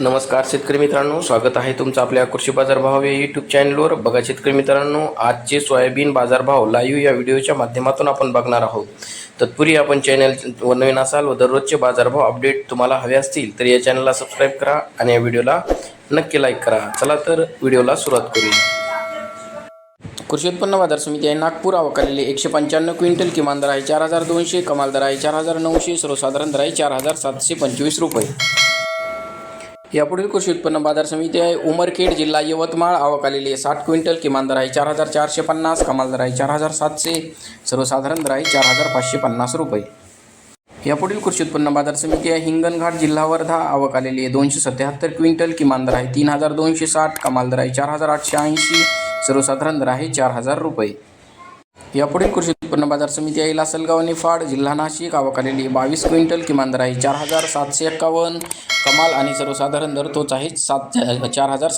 नमस्कार शेतकरी मित्रांनो स्वागत आहे तुमचं आपल्या कृषी बाजारभाव या यूट्यूब चॅनलवर बघा शेतकरी मित्रांनो आजचे सोयाबीन बाजारभाव लाईव्ह या व्हिडिओच्या माध्यमातून आपण बघणार आहोत. तत्पूर्वी आपण चॅनल नवीन असाल व दररोजचे बाजारभाव अपडेट तुम्हाला हवे असतील तर या चॅनलला सबस्क्राईब करा आणि या व्हिडिओला नक्की लाईक करा. चला तर व्हिडिओला सुरुवात करूया. कृषी उत्पन्न बाजार समिती आहे नागपूर. अवकालेले एकशे पंच्याण्णव क्विंटल. किमान दर आहे चार हजार दोनशे कमाल दर आहे चार हजार नऊशे सर्वसाधारण दर आहे चार हजार सातशे पंचवीस रुपये. यापुढील कृषी उत्पन्न बाजार समिती आहे. उमरखेड जिल्हा यवतमाळ. आवक आलेली आहे. साठ क्विंटल. किमान दर आहे चार हजार चारशे पन्नास. कमाल दर आहे चार हजार सातशे. सर्वसाधारण दर आहे चार हजार पाचशे पन्नास रुपये. यापुढील कृषी उत्पन्न बाजार समिती आहे. हिंगणघाट जिल्हा वर्धा. आवक आलेली आहे दोनशे सत्याहत्तर क्विंटल. किमान दर आहे तीन हजार दोनशे साठ. कमाल दर आहे चार हजार आठशे ऐंशी. सर्वसाधारण दर आहे चार हजार रुपये. यापुढील कृषी उत्पन्न बाजार समिती आहे. लासलगाव निफाड जिल्हा नाशिक. आवक आलेली बावीस क्विंटल. किमान दर आहे चार हजार सातशे एक्कावन्न कमाल आणि सर्वसाधारण दर तोच आहे. सात चार हजार